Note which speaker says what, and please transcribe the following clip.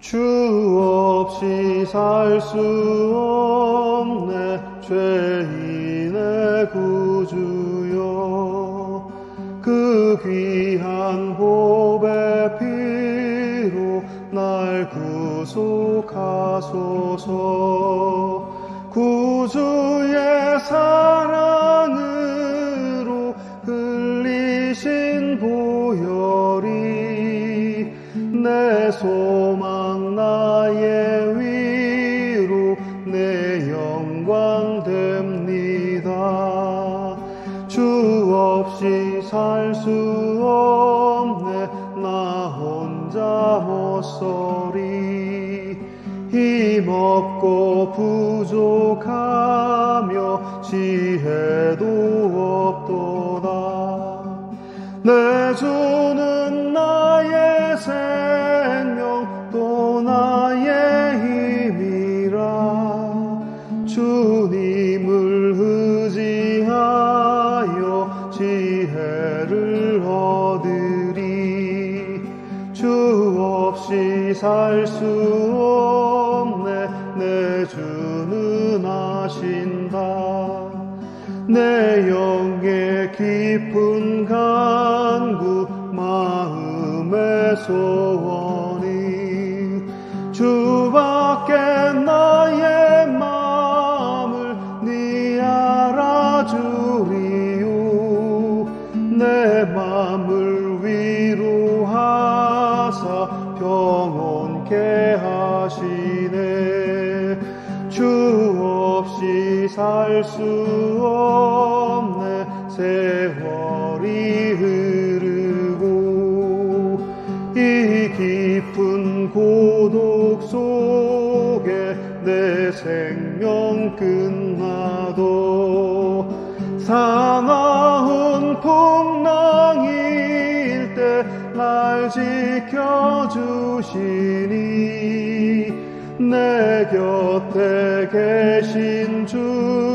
Speaker 1: 주 없이 살 수 없네. 죄인의 구주여. 그 귀한 보배 피로 날 구속하소서. 구주의 사랑으로 흘리신 보혈이 내 소망 주 없이 살 수 없네. 나 혼자 못서리 힘없고 부족하며 지혜도 없도다. 내주 살 수 없네. 내 주는 아신다. 내 영의 깊은 간구 마음의 소원이 주밖에 나의 마음을 네 알아주리요 내 마음을 위로하사 평온케 하시네. 주 없이 살 수 없네. 세월이 흐르고 이 깊은 고독 속에 내 생명 끝나도 사나운 때 날 지켜주시니 내 곁에 계신 주